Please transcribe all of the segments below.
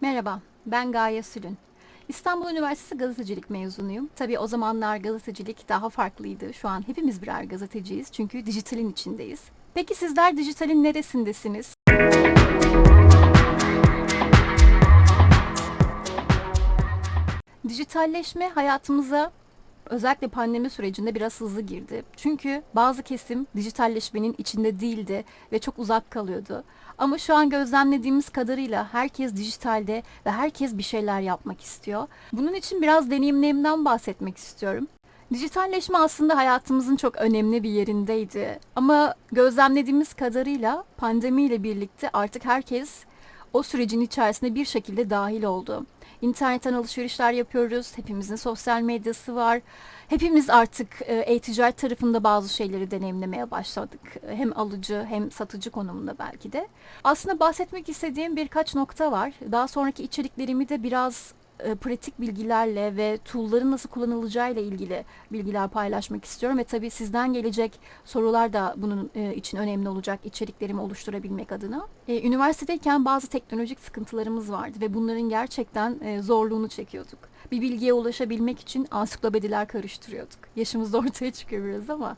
Merhaba, ben Gaye Sülün. İstanbul Üniversitesi gazetecilik mezunuyum. Tabii o zamanlar gazetecilik daha farklıydı. Şu an hepimiz birer gazeteciyiz çünkü dijitalin içindeyiz. Peki sizler dijitalin neresindesiniz? Dijitalleşme hayatımıza özellikle pandemi sürecinde biraz hızlı girdi. Çünkü bazı kesim dijitalleşmenin içinde değildi ve çok uzak kalıyordu. Ama şu an gözlemlediğimiz kadarıyla herkes dijitalde ve herkes bir şeyler yapmak istiyor. Bunun için biraz deneyimlerimden bahsetmek istiyorum. Dijitalleşme aslında hayatımızın çok önemli bir yerindeydi. Ama gözlemlediğimiz kadarıyla pandemiyle birlikte artık herkes o sürecin içerisine bir şekilde dahil oldu. İnternetten alışverişler yapıyoruz. Hepimizin sosyal medyası var. Hepimiz artık e, e-ticaret tarafında bazı şeyleri deneyimlemeye başladık. Hem alıcı hem satıcı konumunda belki de. Aslında bahsetmek istediğim birkaç nokta var. Daha sonraki içeriklerimi de biraz e, pratik bilgilerle ve tool'ların nasıl kullanılacağıyla ilgili bilgiler paylaşmak istiyorum ve tabii sizden gelecek sorular da bunun e, için önemli olacak içeriklerimi oluşturabilmek adına. E, üniversitedeyken bazı teknolojik sıkıntılarımız vardı ve bunların gerçekten e, zorluğunu çekiyorduk. Bir bilgiye ulaşabilmek için ansiklopediler karıştırıyorduk. Yaşımız da ortaya çıkıyor biraz ama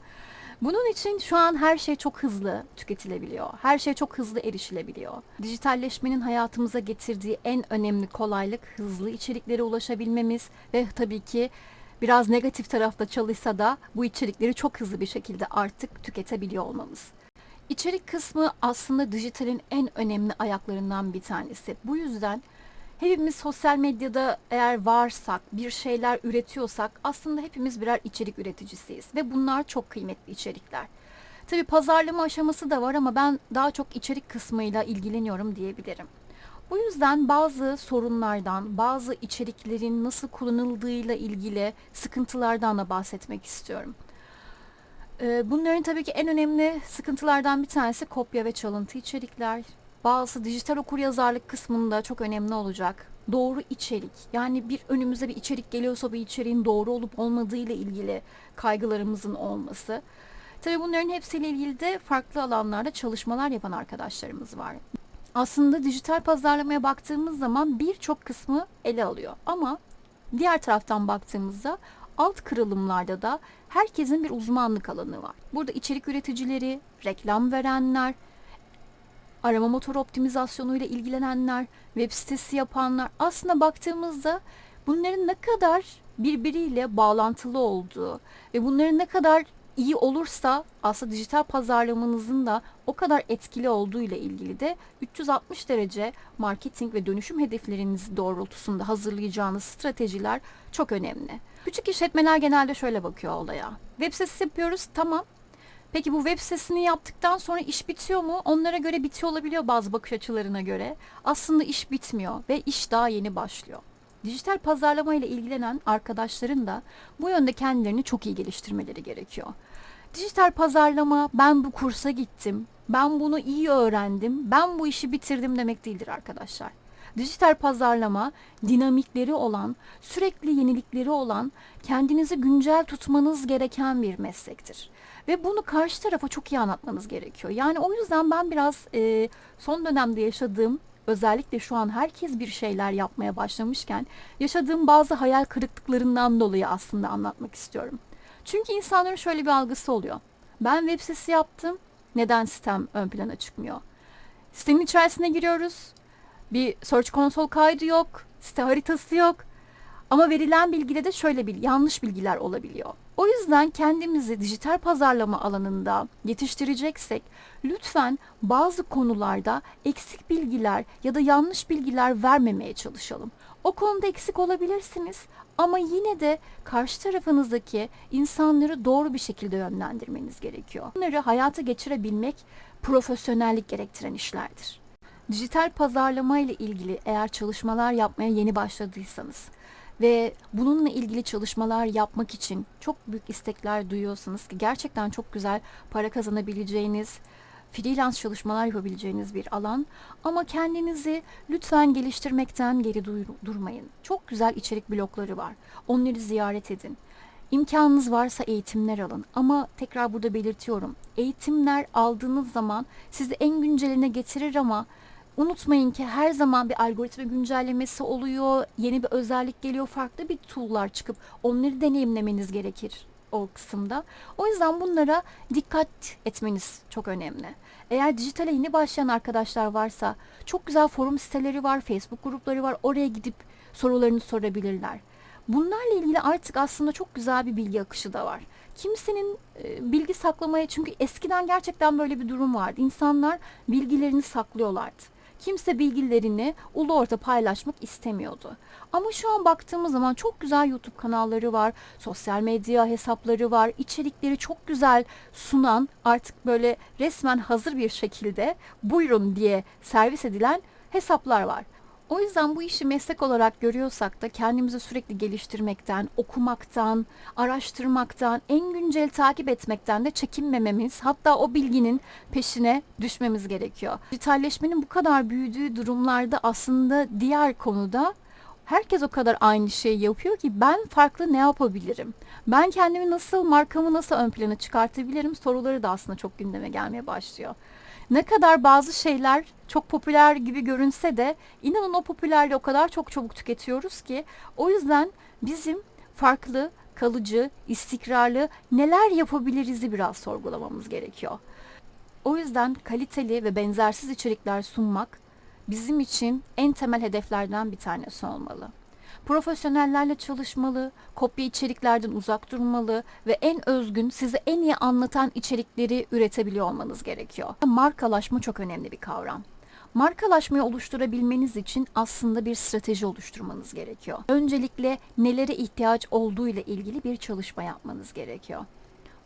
bunun için şu an her şey çok hızlı tüketilebiliyor. Her şey çok hızlı erişilebiliyor. Dijitalleşmenin hayatımıza getirdiği en önemli kolaylık hızlı içeriklere ulaşabilmemiz ve tabii ki biraz negatif tarafta çalışsa da bu içerikleri çok hızlı bir şekilde artık tüketebiliyor olmamız. İçerik kısmı aslında dijitalin en önemli ayaklarından bir tanesi. Bu yüzden hepimiz sosyal medyada eğer varsak, bir şeyler üretiyorsak aslında hepimiz birer içerik üreticisiyiz ve bunlar çok kıymetli içerikler. Tabii pazarlama aşaması da var ama ben daha çok içerik kısmıyla ilgileniyorum diyebilirim. Bu yüzden bazı sorunlardan, bazı içeriklerin nasıl kullanıldığıyla ilgili sıkıntılardan da bahsetmek istiyorum. Ee, Bunların tabii ki en önemli sıkıntılardan bir tanesi kopya ve çalıntı içerikler. Bazı dijital okuryazarlık kısmında çok önemli olacak. Doğru içerik. Yani bir önümüze bir içerik geliyorsa bu içeriğin doğru olup olmadığı ile ilgili kaygılarımızın olması. Tabii bunların hepsiyle ilgili de farklı alanlarda çalışmalar yapan arkadaşlarımız var. Aslında dijital pazarlamaya baktığımız zaman birçok kısmı ele alıyor. Ama diğer taraftan baktığımızda alt kırılımlarda da herkesin bir uzmanlık alanı var. Burada içerik üreticileri, reklam verenler, arama motoru optimizasyonu ile ilgilenenler, web sitesi yapanlar aslında baktığımızda bunların ne kadar birbiriyle bağlantılı olduğu ve bunların ne kadar iyi olursa aslında dijital pazarlamanızın da o kadar etkili olduğu ile ilgili de 360 derece marketing ve dönüşüm hedefleriniz doğrultusunda hazırlayacağınız stratejiler çok önemli. Küçük işletmeler genelde şöyle bakıyor olaya. Web sitesi yapıyoruz tamam Peki bu web sitesini yaptıktan sonra iş bitiyor mu? Onlara göre bitiyor olabiliyor bazı bakış açılarına göre. Aslında iş bitmiyor ve iş daha yeni başlıyor. Dijital pazarlama ile ilgilenen arkadaşların da bu yönde kendilerini çok iyi geliştirmeleri gerekiyor. Dijital pazarlama ben bu kursa gittim, ben bunu iyi öğrendim, ben bu işi bitirdim demek değildir arkadaşlar. Dijital pazarlama dinamikleri olan, sürekli yenilikleri olan, kendinizi güncel tutmanız gereken bir meslektir. Ve bunu karşı tarafa çok iyi anlatmanız gerekiyor. Yani o yüzden ben biraz e, son dönemde yaşadığım özellikle şu an herkes bir şeyler yapmaya başlamışken yaşadığım bazı hayal kırıklıklarından dolayı aslında anlatmak istiyorum. Çünkü insanların şöyle bir algısı oluyor. Ben web sitesi yaptım. Neden sitem ön plana çıkmıyor? Sitenin içerisine giriyoruz. Bir Search Console kaydı yok. Site haritası yok. Ama verilen bilgide de şöyle bir yanlış bilgiler olabiliyor. O yüzden kendimizi dijital pazarlama alanında yetiştireceksek lütfen bazı konularda eksik bilgiler ya da yanlış bilgiler vermemeye çalışalım. O konuda eksik olabilirsiniz ama yine de karşı tarafınızdaki insanları doğru bir şekilde yönlendirmeniz gerekiyor. Bunları hayata geçirebilmek profesyonellik gerektiren işlerdir. Dijital pazarlama ile ilgili eğer çalışmalar yapmaya yeni başladıysanız ve bununla ilgili çalışmalar yapmak için çok büyük istekler duyuyorsanız ki gerçekten çok güzel para kazanabileceğiniz, freelance çalışmalar yapabileceğiniz bir alan ama kendinizi lütfen geliştirmekten geri durmayın. Çok güzel içerik blokları var. Onları ziyaret edin. İmkanınız varsa eğitimler alın ama tekrar burada belirtiyorum. Eğitimler aldığınız zaman sizi en günceline getirir ama Unutmayın ki her zaman bir algoritma güncellemesi oluyor, yeni bir özellik geliyor, farklı bir tool'lar çıkıp onları deneyimlemeniz gerekir o kısımda. O yüzden bunlara dikkat etmeniz çok önemli. Eğer dijitale yeni başlayan arkadaşlar varsa çok güzel forum siteleri var, Facebook grupları var. Oraya gidip sorularını sorabilirler. Bunlarla ilgili artık aslında çok güzel bir bilgi akışı da var. Kimsenin e, bilgi saklamaya çünkü eskiden gerçekten böyle bir durum vardı. İnsanlar bilgilerini saklıyorlardı. Kimse bilgilerini ulu orta paylaşmak istemiyordu. Ama şu an baktığımız zaman çok güzel YouTube kanalları var, sosyal medya hesapları var, içerikleri çok güzel sunan artık böyle resmen hazır bir şekilde buyurun diye servis edilen hesaplar var. O yüzden bu işi meslek olarak görüyorsak da kendimizi sürekli geliştirmekten, okumaktan, araştırmaktan, en güncel takip etmekten de çekinmememiz, hatta o bilginin peşine düşmemiz gerekiyor. Dijitalleşmenin bu kadar büyüdüğü durumlarda aslında diğer konuda herkes o kadar aynı şeyi yapıyor ki ben farklı ne yapabilirim? Ben kendimi nasıl, markamı nasıl ön plana çıkartabilirim soruları da aslında çok gündeme gelmeye başlıyor. Ne kadar bazı şeyler çok popüler gibi görünse de inanın o popülerliği o kadar çok çabuk tüketiyoruz ki o yüzden bizim farklı, kalıcı, istikrarlı neler yapabiliriz'i biraz sorgulamamız gerekiyor. O yüzden kaliteli ve benzersiz içerikler sunmak bizim için en temel hedeflerden bir tanesi olmalı. Profesyonellerle çalışmalı, kopya içeriklerden uzak durmalı ve en özgün, sizi en iyi anlatan içerikleri üretebiliyor olmanız gerekiyor. Markalaşma çok önemli bir kavram. Markalaşmayı oluşturabilmeniz için aslında bir strateji oluşturmanız gerekiyor. Öncelikle nelere ihtiyaç olduğu ile ilgili bir çalışma yapmanız gerekiyor.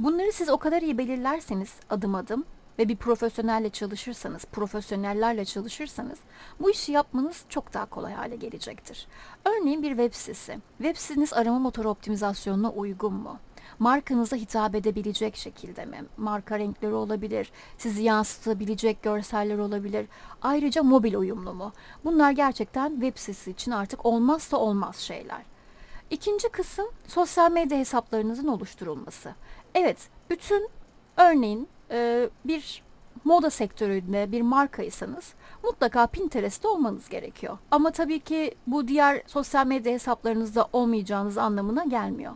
Bunları siz o kadar iyi belirlerseniz adım adım ve bir profesyonelle çalışırsanız, profesyonellerle çalışırsanız bu işi yapmanız çok daha kolay hale gelecektir. Örneğin bir web sitesi. Web siteniz arama motoru optimizasyonuna uygun mu? Markanıza hitap edebilecek şekilde mi? Marka renkleri olabilir, sizi yansıtabilecek görseller olabilir. Ayrıca mobil uyumlu mu? Bunlar gerçekten web sitesi için artık olmazsa olmaz şeyler. İkinci kısım sosyal medya hesaplarınızın oluşturulması. Evet, bütün örneğin e, bir moda sektöründe bir markaysanız mutlaka Pinterest'te olmanız gerekiyor. Ama tabii ki bu diğer sosyal medya hesaplarınızda olmayacağınız anlamına gelmiyor.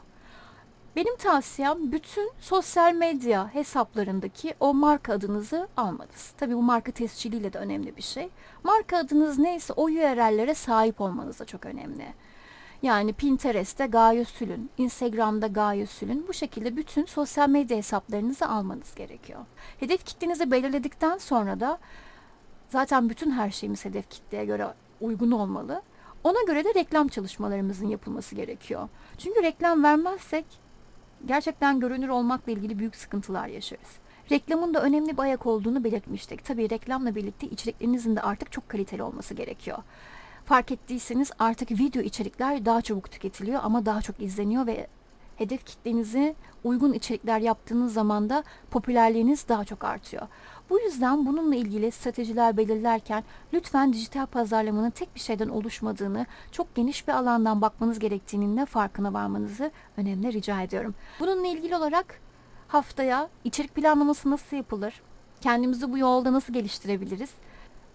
Benim tavsiyem bütün sosyal medya hesaplarındaki o marka adınızı almanız. Tabii bu marka tesciliyle de önemli bir şey. Marka adınız neyse o URL'lere sahip olmanız da çok önemli. Yani Pinterest'te Gaye Sülün, Instagram'da Gaye Sülün bu şekilde bütün sosyal medya hesaplarınızı almanız gerekiyor. Hedef kitlenizi belirledikten sonra da zaten bütün her şeyimiz hedef kitleye göre uygun olmalı. Ona göre de reklam çalışmalarımızın yapılması gerekiyor. Çünkü reklam vermezsek gerçekten görünür olmakla ilgili büyük sıkıntılar yaşarız. Reklamın da önemli bir ayak olduğunu belirtmiştik. Tabii reklamla birlikte içeriklerinizin de artık çok kaliteli olması gerekiyor. Fark ettiyseniz artık video içerikler daha çabuk tüketiliyor ama daha çok izleniyor ve hedef kitlenizi uygun içerikler yaptığınız zaman da popülerliğiniz daha çok artıyor. Bu yüzden bununla ilgili stratejiler belirlerken lütfen dijital pazarlamanın tek bir şeyden oluşmadığını, çok geniş bir alandan bakmanız gerektiğinin de farkına varmanızı önemli rica ediyorum. Bununla ilgili olarak haftaya içerik planlaması nasıl yapılır? Kendimizi bu yolda nasıl geliştirebiliriz?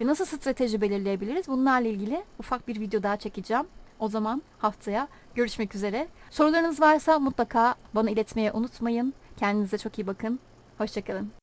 Ve nasıl strateji belirleyebiliriz? Bunlarla ilgili ufak bir video daha çekeceğim. O zaman haftaya görüşmek üzere. Sorularınız varsa mutlaka bana iletmeye unutmayın. Kendinize çok iyi bakın. Hoşçakalın.